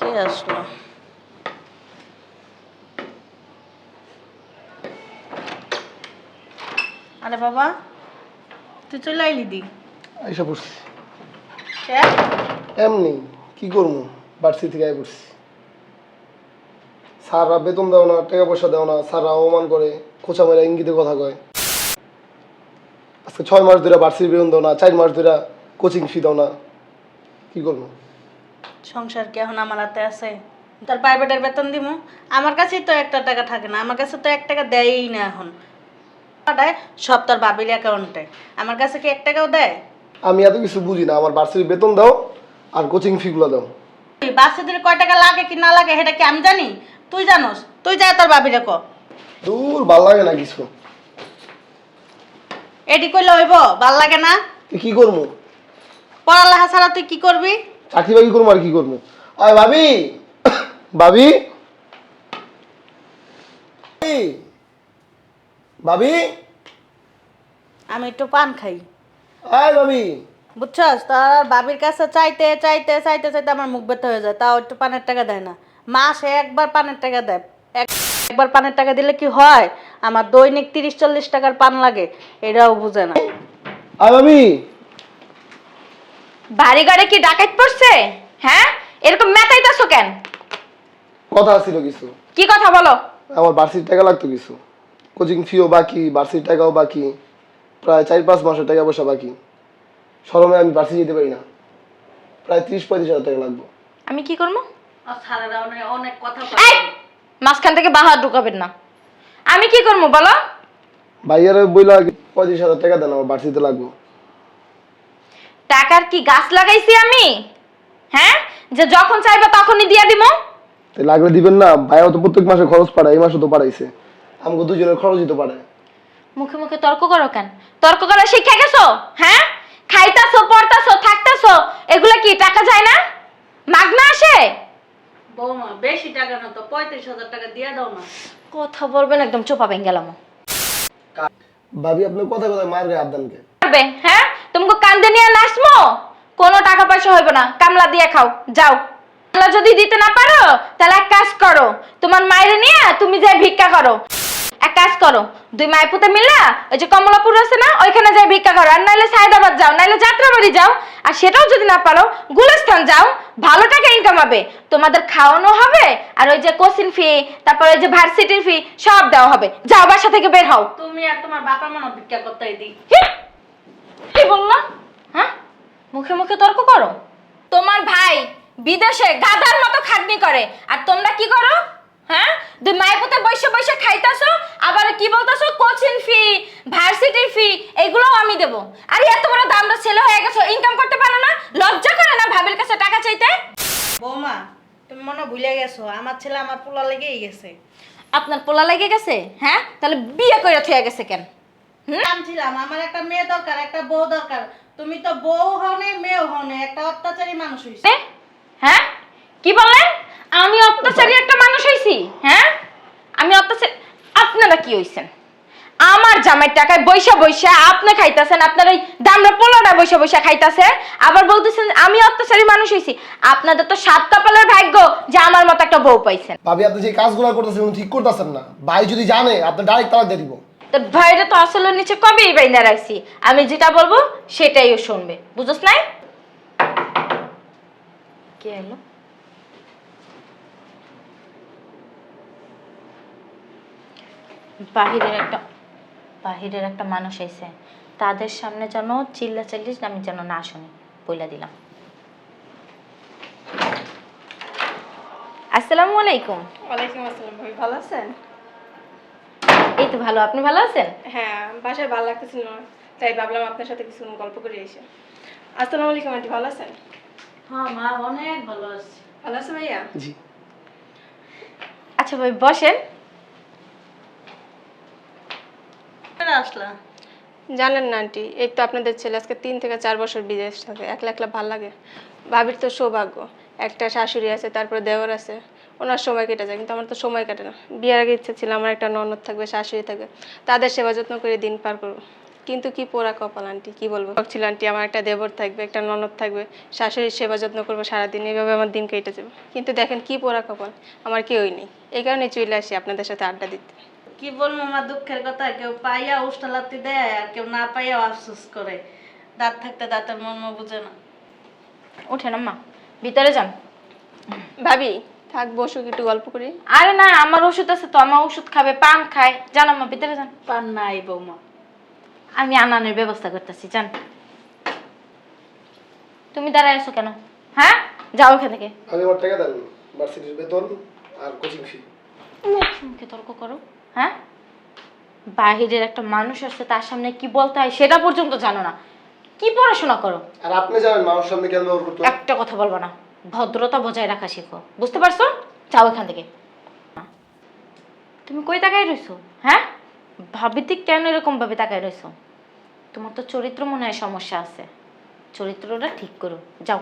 কে আসলো? আরে বাবা তুই চলে আইলি দি। আইসা পড়ছি। এমনি কি করব বাড়ছি থেকে আই পড়ছি। স্যাররা বেতন দাও না টাকা পয়সা দাও না স্যাররা অপমান করে খোঁচা মেরা ইঙ্গিতে কথা কয়। আজকে ছয় মাস ধরে বাড়ছির বেতন দাও না চার মাস ধরে কোচিং ফি দাও না। কি করব সংসার কি এখন আমার হাতে আছে? তোর প্রাইভেটের বেতন দিব আমার কাছেই তো একটা টাকা থাকে না আমার কাছে তো এক টাকা দেয়ই না এখন। পাঠায় সব তোর বাবির অ্যাকাউন্টে আমার কাছে কি এক টাকাও দেয়? আমি এত কিছু বুঝি না আমার বার্ষিক বেতন দাও আর কোচিং ফিগুলো দাও। এই বাচ্চাদের কয় টাকা লাগে কি না লাগে সেটা কি আমি জানি? তুই জানোস তুই যা তোর বাবিরে ক। দূর ভালো লাগে না কিছু। এটি কইলে হইব ভালো লাগে না? তুই কি করব পড়ালেখা ছাড়া তুই কি করবি? চাকরি বাকরি করব আর কি করব? আয় ভাবি ভাবি ভাবি। আমি একটু পান খাই। আয় ভাবি। বুঝছস? তার বাবির কাছে চাইতে চাইতে চাইতে চাইতে আমার মুখ ব্যথা হয়ে যায়। তাও একটু পানের টাকা দেয় না। মাসে একবার পানের টাকা দেয়। একবার পানের টাকা দিলে কি হয়? আমার দৈনিক তিরিশ চল্লিশ টাকার পান লাগে। এটাও বুঝে না। আয় ভাবি। বাড়ি ঘরে কি ডাকাত পড়ছে? হ্যাঁ? এরকম মেতাইতেছো কেন? কথা ছিল কিছু। কি কথা বলো? আমার বার্ষিক টাকা লাগতো কিছু। কোচিং ফিও বাকি বার্ষিক টাকাও বাকি প্রায় চার পাঁচ মাসের টাকা পয়সা বাকি। সরমে আমি বার্ষিক যেতে পারি না। প্রায় ত্রিশ পঁয়ত্রিশ হাজার টাকা লাগবে। আমি কি করব? অনেক অনেক কথা এই! মাঝখান থেকে বাহার ঢুকাবেন না। আমি কি করব বলো? ভাইয়ার বইলা পঁয়ত্রিশ হাজার টাকা দেন আমার বার্ষিকতে লাগবে। টাকার কি গাছ লাগাইছি আমি? হ্যাঁ? যে যখন চাইবা তখনই দিয়া দিব তাই লাগলে দিবেন না। ভাইয়াও তো প্রত্যেক মাসে খরচ পাঠায় এই মাসে তো পাঠাইছে আমাকে দুজনের খরচই তো পাঠায় মুখে মুখে তর্ক করো কেন? তর্ক করা শিক্ষা গেছো? হ্যাঁ? খাইতাছো পড়তাছো থাকতাছো এগুলা কি টাকা যায় না? মাগনা আসে? বৌমা বেশি টাকা না তো পঁয়ত্রিশ হাজার টাকা দিয়ে দাও না। কথা বলবেন একদম চোপাবেন গেলাম। ভাবি আপনার কথা কথা মার গায়ে আবদানকে পারবে হ্যাঁ? তোমাকে কান্দে নিয়ে নাচবো? কোনো টাকা পয়সা হইব না। কামলা দিয়ে খাও। যাও। কামলা যদি দিতে না পারো তাহলে এক কাজ করো। তোমার মায়ের নিয়ে তুমি যাই ভিক্ষা করো। এক কাজ করো। দুই মায়ের পুতে মিলে ওই যে কমলাপুর আছে না ওইখানে যাই ভিক্ষা করো। আর নাইলে সায়দাবাদ যাও নাইলে যাত্রাবাড়ি যাও। আর সেটাও যদি না পারো গুলস্থান যাও। ভালো টাকা ইনকাম হবে। তোমাদের খাওয়ানো হবে আর ওই যে কোচিং ফি তারপর ওই যে ভার্সিটির ফি সব দেওয়া হবে। যাও বাসা থেকে বের হও। তুমি আর তোমার বাবা মনে ভিক্ষা করতে দিই! কি হ্যাঁ? মুখে মুখে তর্ক করো। তোমার ভাই বিদেশে গাধার মতো খাটনি করে। আর তোমরা কি করো? হ্যাঁ? দুই বসে বসে খাইতাছো আবার কি বলতাছো? কোচিং ফি ভার্সিটির ফি এগুলোও আমি দেব। আর এত বড় দামটা ছেলে হয়ে গেছো ইনকাম করতে পারো না? লজ্জা করে না ভাবির কাছে টাকা চাইতে? বৌমা তুমি মনে ভুলে গেছো আমার ছেলে আমার পোলা লেগেই গেছে। আপনার পোলা লেগে গেছে? হ্যাঁ? তাহলে বিয়ে করে থয়ে গেছে কেন? আমার একটা মেয়ে দরকার একটা বউ দরকার। তুমি তো বউ নাই একটা অত্যাচারী মানুষ হইছে। হ্যাঁ? কি বললেন? আমি অত্যাচারী একটা মানুষ হইছি হ্যাঁ? আমি অত্যাচার আপনারা কি হইছেন? আমার জামাইয়ের টাকায় বৈশা বৈশা আপনি খাইতাছেন আপনার ওই দামরা পোলাটা বৈশা বৈশা খাইতাছে আবার বলতেছেন আমি অত্যাচারী মানুষ হইছি। আপনাদের তো সাত কপালের ভাগ্য যে আমার মতো একটা বউ পাইছেন। ভাবি আপনি যে কাজগুলো করতেছেন ঠিক করতেছেন না। ভাই যদি জানে আপনি ডাইরেক্ট তালাক দিয়ে দিব। তো ভাইরা তো আসলের নিচে কবেই বাইন্দা রাখছি? আমি যেটা বলব, সেটাই ও শুনবে। বুঝোস নাই? কে এলো? বাহিরের একটা বাহিরের একটা মানুষ এসে তাদের সামনে যেন চিল্লা চিল্লিস আমি যেন না শুনি, বইলা দিলাম। আসসালামু আলাইকুম। ওয়ালাইকুম আসসালাম, ভাবি ভালো আছেন? এই তো ভালো আপনি ভালো আছেন? হ্যাঁ বাসায় ভালো লাগতেছিল না তাই ভাবলাম আপনার সাথে কিছু গল্প করে এসে আসসালামু আলাইকুম আন্টি ভালো আছেন? হ্যাঁ মা অনেক ভালো আছে। ভালো আছে ভাইয়া? জি। আচ্ছা ভাই বসেন। আসলা জানেন না আন্টি এই তো আপনাদের ছেলে আজকে তিন থেকে চার বছর বিদেশ থাকে একলা একলা ভালো লাগে। ভাবির তো সৌভাগ্য একটা শাশুড়ি আছে তারপরে দেওর আছে। ওনার সময় কেটে যায় কিন্তু আমার তো সময় কাটে না। বিয়ের আগে ইচ্ছে ছিল আমার একটা ননদ থাকবে শাশুড়ি থাকবে তাদের সেবা যত্ন করে দিন পার করব। কিন্তু কি পোড়া কপাল আন্টি কি বলব? ভাবছিল আন্টি আমার একটা দেবর থাকবে একটা ননদ থাকবে শাশুড়ির সেবা যত্ন করব সারাদিন এইভাবে আমার দিন কেটে যাবে। কিন্তু দেখেন কি পোড়া কপাল আমার কেউই নেই। এই কারণে চলে আসি আপনাদের সাথে আড্ডা দিতে। কি বলব আমার দুঃখের কথা কেউ পাইয়া উষ্টালাতি দেয় আর কেউ না পাইয়া আফসোস করে। দাঁত থাকতে দাঁতের মর্ম বুঝে না। উঠেন আম্মা ভিতরে যান। ভাবি থাক বসুক একটু গল্প করি। আরে না আমার ওষুধ আছে তো আমার ওষুধ খাবে পান খায়। জান আম্মা ভিতরে যান। পান নাই বৌমা। আমি আনানোর ব্যবস্থা করতেছি জান তুমি দাঁড়ায় আছো কেন? হ্যাঁ? যাও এখান থেকে। আমি আমার টাকা দেন ভার্সিটির বেতন আর কোচিং ফি মুখে তর্ক করো হ্যাঁ? বাহিরের একটা মানুষ আসছে তার সামনে কি বলতে হয় সেটা পর্যন্ত জানো না। কি পড়াশোনা করো? আর আপনি জানেন মানুষ সামনে কেন একটা কথা বলব না। ভদ্রতা বজায় রাখা শেখো। বুঝতে পারছ? যাও এখান থেকে। তুমি কই তাকাই রইছো? হ্যাঁ? ভাবিতে কেন এরকম ভাবে তাকাই রইছো? তোমার তো চরিত্র মনে হয় সমস্যা আছে। চরিত্রটা ঠিক করো। যাও।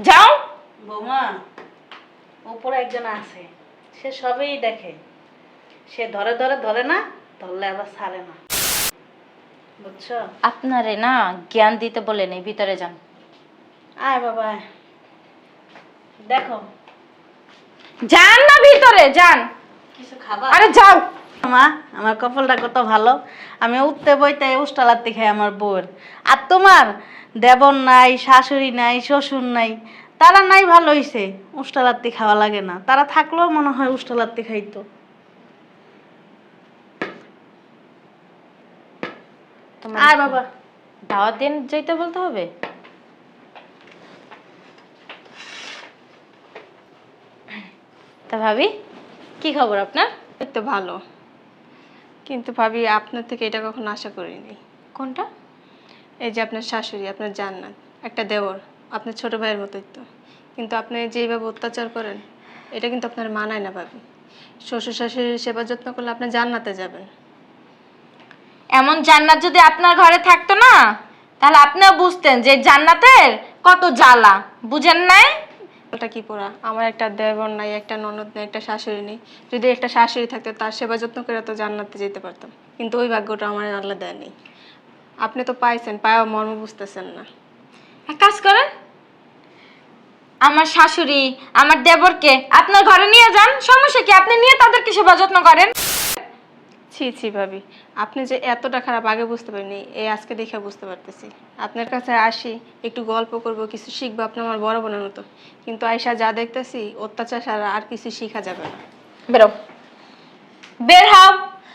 যাও! বৌমা উপরে একজন আছে। সে সবই দেখে। সে ধরে ধরে ধরে না ধরলে আবার ছাড়ে না। বুঝছ? আপনারে না জ্ঞান দিতে বলে নেই ভিতরে যান। আয় বাবা। দেখো। যান না ভিতরে যান। কিছু খাবার? আরে যাও। মা আমার কপালটা কত ভালো। আমি উঠতে বইতে উষ্টালাত্তি খাই আমার বউয়ের। আর তোমার দেবর নাই শাশুড়ি নাই শ্বশুর নাই তারা নাই ভালো হইছে। উষ্টালাত্তি খাওয়া লাগে না। তারা থাকলেও মনে হয় উষ্টালাত্তি খাইতো। আর বাবা। দাওয়াত দিন যেতে বলতে হবে? তা ভাবি কি খবর আপনার? তো ভালো। কিন্তু ভাবি আপনার থেকে এটা কখনো আশা করিনি। কোনটা? এই যে আপনার শাশুড়ি আপনার জান্নাত একটা দেওর আপনার ছোট ভাইয়ের মতোই তো। কিন্তু আপনি যেইভাবে অত্যাচার করেন এটা কিন্তু আপনার মানায় না ভাবি। শ্বশুর শাশুড়ির সেবা যত্ন করলে আপনি জান্নাতে যাবেন। এমন জান্নাত যদি আপনার ঘরে থাকতো না তাহলে আপনিও বুঝতেন যে জান্নাতের কত জ্বালা বুঝেন নাই? ওটা কি পোড়া? আমার একটা দেবর নাই, একটা ননদ নেই, একটা শাশুড়ি নেই। যদি একটা শাশুড়ি থাকতো, তার সেবা যত্ন করে তো জান্নাতে যেতে পারতাম। কিন্তু ওই ভাগ্যটা আমার আল্লাহ দেয়নি। আপনি তো পাইছেন, পায়ও মর্ম বুঝতেছেন না। এক কাজ করেন, আমার শাশুড়ি, আমার দেবরকে আপনার ঘরে নিয়ে যান। সমস্যা কি? আপনি নিয়ে তাদেরকে সেবা যত্ন করেন। ছি ছি ভাবি। আপনি যে এতটা খারাপ আগে বুঝতে পারিনি, এই আজকে দেখে বুঝতে পারতেছি। আপনার কাছে আসি, একটু গল্প করব, কিছু শিখব আপনি আমার বড় বোনের মতো। কিন্তু আয়সা যা দেখতেছি, অত্যাচার ছাড়া আর কিছু শেখা যাবে না। বেরো। বের হও।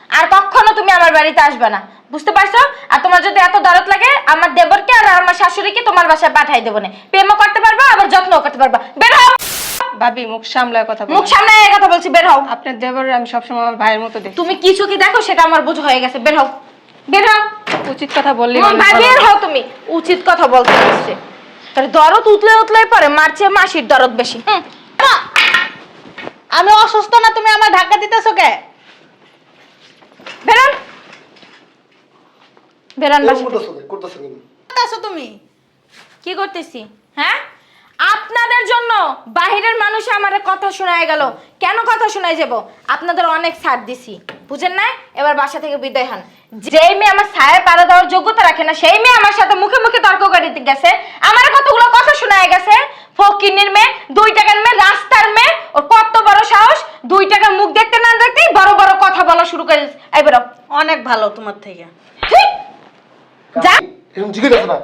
আর কখনো তুমি আমার বাড়িতে আসবে না। বুঝতে পারছ? আর তোমার যদি এত দরদ লাগে, আমার দেবরকে আর আমার শাশুড়িকে তোমার বাসায় পাঠাই দেবো না। প্রেমও করতে পারবা, আবার যত্নও করতে পারবা। বের হও! ভাবি মুখ সামলায় কথা মুখ এই কথা বলছি বের হও। আপনার দেবরের আমি সবসময় আমার ভাইয়ের মতো দেখি। তুমি কিছু কি দেখো সেটা আমার বুঝ হয়ে গেছে বের হও। বের হও। উচিত কথা বললে ভাই বের হও তুমি। উচিত কথা বলতে আসছে। তাহলে দরদ উতলে উতলে পরে মারছে মাসির দরদ বেশি। আমি অসুস্থ না তুমি আমার ধাক্কা দিতেছো কে? বেরোন। বেরোন বাসা থেকে। করতেছো কেন? করতেছো তুমি? কি করতেছি? হ্যাঁ? আপনাদের জন্য বাহিরের মানুষ আমার কথা শোনায় গেল। কেন কথা শোনায় যাব? আপনাদের অনেক ছাড় দিছি। বুঝেন না এবার বাসা থেকে বিদায় হন। যেই মেয়ে আমার ছায়া পাড়া দেওয়ার যোগ্যতা রাখে না সেই মেয়ে আমার সাথে মুখে মুখে তর্ক করে গেছে। আমার কতগুলো কথা শোনায় গেছে? ফকিনের মেয়ে দুই টাকার মেয়ে রাস্তার মেয়ে ওর কত বড় সাহস? দুই টাকার মুখ দেখতে না দেখতেই বড় বড় কথা বলা শুরু করে এবার অনেক ভালো তোমার থেকে। ঠিক যা এরকম জিজ্ঞেস আছে না।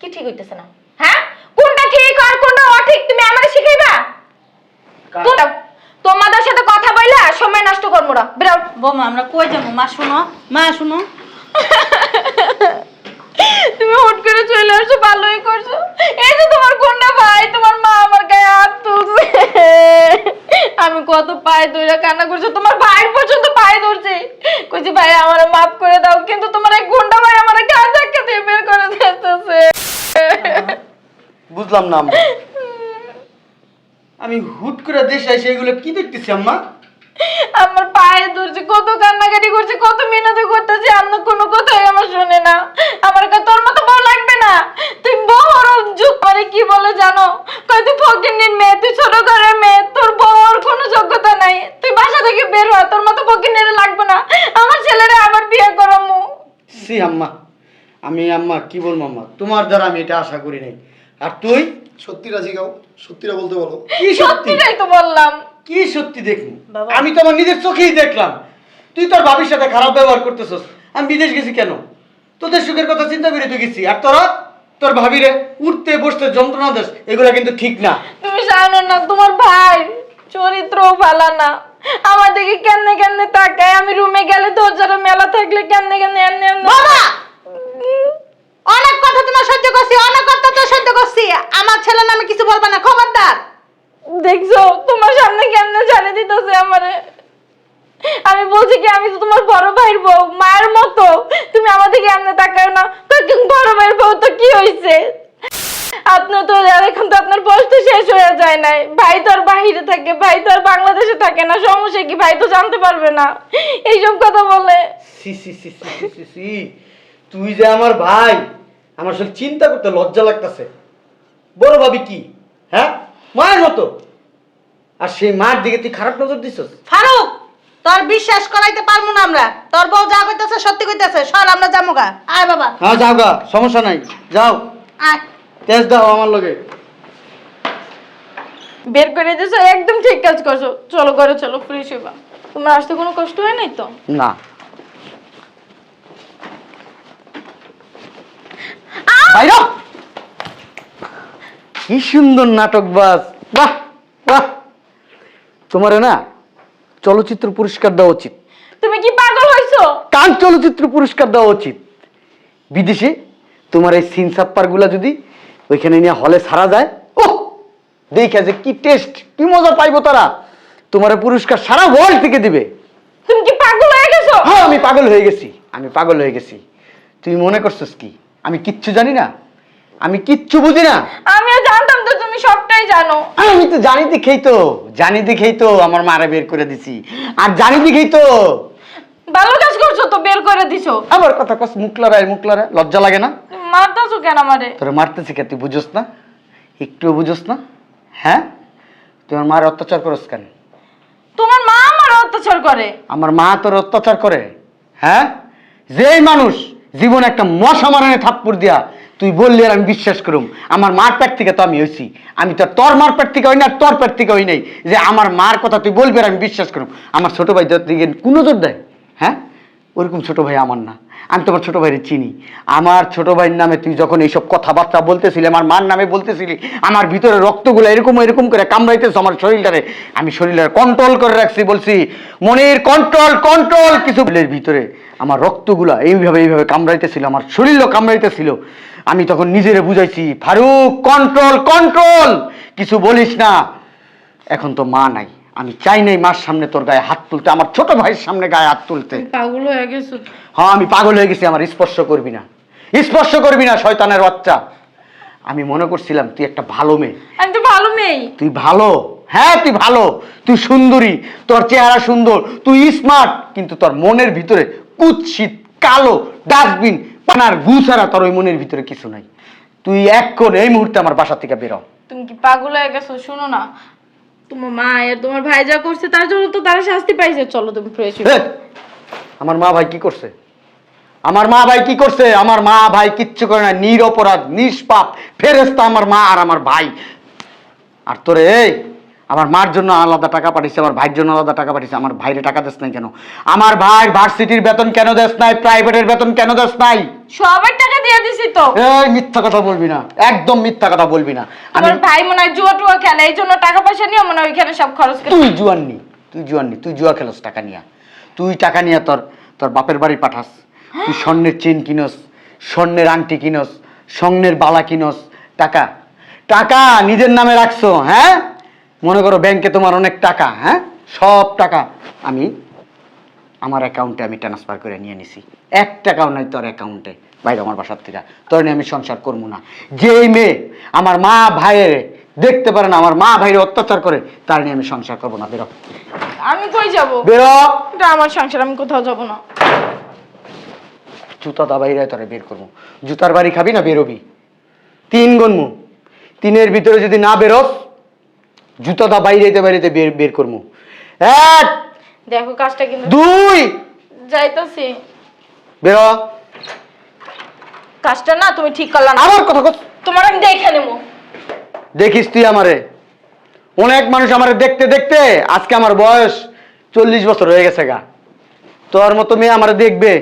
কি ঠিক হইতেছে না? হ্যাঁ কোনটা ঠিক আর কোনটা অঠিক তুমি আমারে শিখাইবা কোনটা? তোমাদের সাথে কথা বইলা না বেরাও বৌমা আমরা কই যাব? মা শুনো মা শুনো। তুমি হুট করে চলে আসছো ভালোই করছ। এই যে তোমার কোনটা ভাই তোমার মা আমার গায়ে হাত তুলছে। আমি কত পায়ে ধরে কান্না করছ তোমার ভাইয়ের পর্যন্ত পায়ে ধরছে। কইছি ভাই আমার মাফ করে দাও কিন্তু তোমার এই গুন্ডা ভাই আমার গায়ে ধাক্কা দিয়ে বের করে দিতেছে। বুঝলাম না আমি হুট করে দেশে এসে এগুলো কি দেখতেছি আম্মা? আমার পায়ে ধরছে কত কান্নাকাটি করছে কত মিনতি করতেছে আমার কোনো কথাই আমার শুনে না। আমার কা তোর মতো বউ লাগবে না। তুই বড় যুগ করে কি বলে জানো? কই তুই ফকিনির মেয়ে তুই ছোট ঘরের মেয়ে তোর বউর কোনো যোগ্যতা নাই। তুই বাসা থেকে বের হ তোর মতো ফকিনের লাগবে না। আমার ছেলেরা আবার বিয়ে করামু। সি আম্মা আমি আম্মা কি বলব আম্মা? তোমার দ্বারা আমি এটা আশা করি নাই। আর তুই? সত্যিটা জিগাও সত্যিটা বলতে বলো। কি সত্যি? সত্যিটাই তো বললাম। কি সত্যি বাবা। আমি তো আমার নিজের চোখেই দেখলাম। তুই তোর বাবির সাথে খারাপ ব্যবহার করতেছস। আমি বিদেশ গেছি কেন? তোদের সুখের কথা চিন্তা করে তুই গেছি। আর তোরা? তোর ভাবিরে উঠতে বসতে যন্ত্রণা দেশ এগুলো কিন্তু ঠিক না। তুমি জানো না তোমার ভাই চরিত্র ভালো না। আমার দিকে কেমনে কেমনে তাকায়? আমি রুমে গেলে দরজাটা মেলা থাকলে কেমনে কেমনে এমনি এমনি বাবা! অনেক কথা তোমার সহ্য করছি অনেক কথা তো সহ্য করছি। আমার ছেলে নামে কিছু বলবা না দেখছ? তোমার সামনে কেমনে জানে দিতেছে আমারে? আমি বলছি কি আমি তো তোমার বড় ভাইয়ের বউ মায়ের মতো। তুমি আমার দিকে এমনি তাকাও না। তো বড় ভাইয়ের বউ তো কি হয়েছে আপনার তো এখন তো আপনার বয়স তো শেষ হয়ে যায় নাই। ভাই তো আর বাহিরে থাকে ভাই তো আর বাংলাদেশে থাকে না। সমস্যা কি? ভাই তো জানতে পারবে না। এইসব কথা বলে। C C C C C, তুই যে আমার ভাই আমার আসলে চিন্তা করতে লজ্জা লাগতেছে। বড় ভাবি কি? হ্যাঁ? মায়ের মতো। আর সেই মার দিকে তুই খারাপ নজর দিছস? ফারুক তোর বিশ্বাস করাইতে পারব না আমরা। তোর বউ যা কইতেছে সত্যি কইতেছে। সর আমরা যাব গা। আয় বাবা। হ্যাঁ যাও গা সমস্যা নাই। যাও। আয়। তেজ দাও আমার লগে। বের করে দিয়েছ একদম ঠিক কাজ করছ। চলো ঘরে চলো ফ্রেশ হইবা তোমার আসতে কোনো কষ্ট হয় নাই তো? না। বাইর। কি সুন্দর নাটক বাস বাহ! তোমার না চলচ্চিত্র পুরস্কার দেওয়া উচিত। তুমি কি পাগল হইছো? কান চলচ্চিত্র পুরস্কার দেওয়া উচিত? বিদেশে তোমার এই সিনগুলা যদি ওইখানে নিয়ে হলে সারা যায় ও দেখে যে কি টেস্ট কি মজা পাইবো তারা। তোমার পুরস্কার সারা ওয়ার্ল্ড থেকে দিবে। তুমি কি পাগল হয়ে গেছো? হ্যাঁ আমি পাগল হয়ে গেছি আমি পাগল হয়ে গেছি। তুমি মনে করছিস কি? আমি কিচ্ছু জানি না। আমি কিচ্ছু বুঝি না। আমিও জানতাম তো তুমি সবটাই জানো। আমি তো জানি দেখেই তো জানি দেখেই তো আমার মারা বের করে দিছি। আর জানি দেখেই তো। ভালো কাজ করছ তো বের করে দিছো। আমার কথা কস মুখলারায় মুখলারায় লজ্জা লাগে না? মারতাছো কেন আমারে? তোরা মারতেছি কে তুই বুঝোস না? একটুও বুঝোস না? হ্যাঁ? তুই আমার মার অত্যাচার করস কেন? তোমার মা আমার অত্যাচার করে। আমার মা তোর অত্যাচার করে। হ্যাঁ? যেই মানুষ জীবন একটা মশা মারানে থাপ্পড় দিয়া তুই বললি আর আমি বিশ্বাস করুম। আমার মার পেট থেকে তো আমি হইছি। আমি তো তোর মার পেট থেকে হই না তোর পেট থেকে হই নাই। যে আমার মার কথা তুই বলবি আর আমি বিশ্বাস করুম। আমার ছোট ভাই তোর দিকে কোনো জোর দেয়? হ্যাঁ? ওরকম ছোট ভাই আমার না। আমি তোমার ছোট ভাইয়ের চিনি। আমার ছোট ভাইয়ের নামে তুই যখন এইসব কথাবার্তা বলতেছিলি, আমার মার নামে বলতেছিলি, আমার ভিতরে রক্তগুলো এরকম এরকম করে কামড়াইতেছ আমার শরীরটারে। আমি শরীরটারে কন্ট্রোল করে রাখছি, বলছি, মনের কন্ট্রোল কন্ট্রোল কিছু ভিতরে। আমার রক্তগুলা এইভাবে এইভাবে কামড়াইতেছিল আমার শরীরও কামড়াইতেছিল। আমি তখন নিজেরে বুঝাইছি ফারুক কন্ট্রোল কন্ট্রোল কিছু বলিস না। এখন তো মা নাই। আমি চাই নাই মার সামনে তোর গায়ে হাত তুলতে আমার ছোট ভাইয়ের সামনে গায়ে হাত তুলতে। পাগল হয়ে গেছো হ্যাঁ আমি পাগল হয়ে গেছি আমার স্পর্শ করবি না। স্পর্শ করবি না শয়তানের বাচ্চা। আমি মনে করছিলাম তুই একটা ভালো মেয়ে। আমি তো ভালো মেয়ে। তুই ভালো? হ্যাঁ তুই ভালো। তুই সুন্দরী। তোর চেহারা সুন্দর। তুই স্মার্ট কিন্তু তোর মনের ভিতরে কুৎসিত কালো ডাস্টবিন পানার গু ছাড়া তোর ওই মনের ভিতরে কিছু নাই। তুই এক্ষণ এই মুহূর্তে আমার বাসা থেকে বেরো তুমি কি পাগল হয়ে গেছো? শুনো না। তোমার মা আর তোমার ভাই যা করছে তার জন্য তো তারা শাস্তি পাইছে। চলো তুমি ফ্রেশ এই, আমার মা ভাই কি করছে? আমার মা ভাই কি করছে? আমার মা ভাই কিচ্ছু করে না। নিরপরাধ নিষ্পাপ ফেরেস্তা আমার মা আর আমার ভাই। আর তোরে এই আমার মার জন্য আলাদা টাকা পাঠিয়েছে আমার ভাইয়ের জন্য আলাদা টাকা পাঠিয়েছে আমার ভাইরে টাকা দেস নাই কেন? আমার ভাই ভার্সিটির বেতন কেন দেস নাই? প্রাইভেটের বেতন কেন দেস নাই? সবার টাকা দিয়ে দিছি তো। এই মিথ্যা কথা বলবি না একদম মিথ্যা কথা বলবি না। আমি আমার ভাই মনে হয় জুয়া টুয়া খেলে এই জন্য টাকা পয়সা নিয়ে মনে হয় ওইখানে সব খরচ করে তুই জুয়াননি তুই জুয়াননি তুই জুয়া খেলোস টাকা নিয়া। তুই টাকা নিয়ে তোর তোর বাপের বাড়ি পাঠাস। তুই স্বর্ণের চেন কিনস স্বর্ণের আংটি কিনস স্বর্ণের বালা কিনস টাকা। টাকা নিজের নামে রাখছো হ্যাঁ? মনে করো ব্যাংকে তোমার অনেক টাকা হ্যাঁ? সব টাকা আমি আমার অ্যাকাউন্টে আমি ট্রান্সফার করে নিয়ে নিছি। এক টাকাও নাই তোর অ্যাকাউন্টে বাইরে আমার বাসার থেকে। তোর নিয়ে আমি সংসার করব না। যেই মেয়ে আমার মা ভাইয়ের দেখতে পারে না আমার মা ভাইয়ের অত্যাচার করে তার নিয়ে আমি সংসার করব না। বেরো। আমি কই যাব? বেরো। এটা আমার সংসার আমি কোথাও যাব না। জুতা দা বাইরে তোরে বের করব। জুতার বাড়ি খাবি না বেরোবি। তিন গনমু তিনের ভিতরে যদি না বেরোস জুতা দা বাইরে বাইরেতে বের বের করব এক দেখো কাজটা কিন্তু দুই যাইতাছি। বেরো। কাজটা না তুমি ঠিক করলা না। আমার কথা তোমার আমি দেখে নেব। দেখিস তুই আমারে। অনেক মানুষ আমারে দেখতে দেখতে আজকে আমার বয়স চল্লিশ বছর হয়ে গেছে গা। তোর মতো মেয়ে আমারে দেখবে।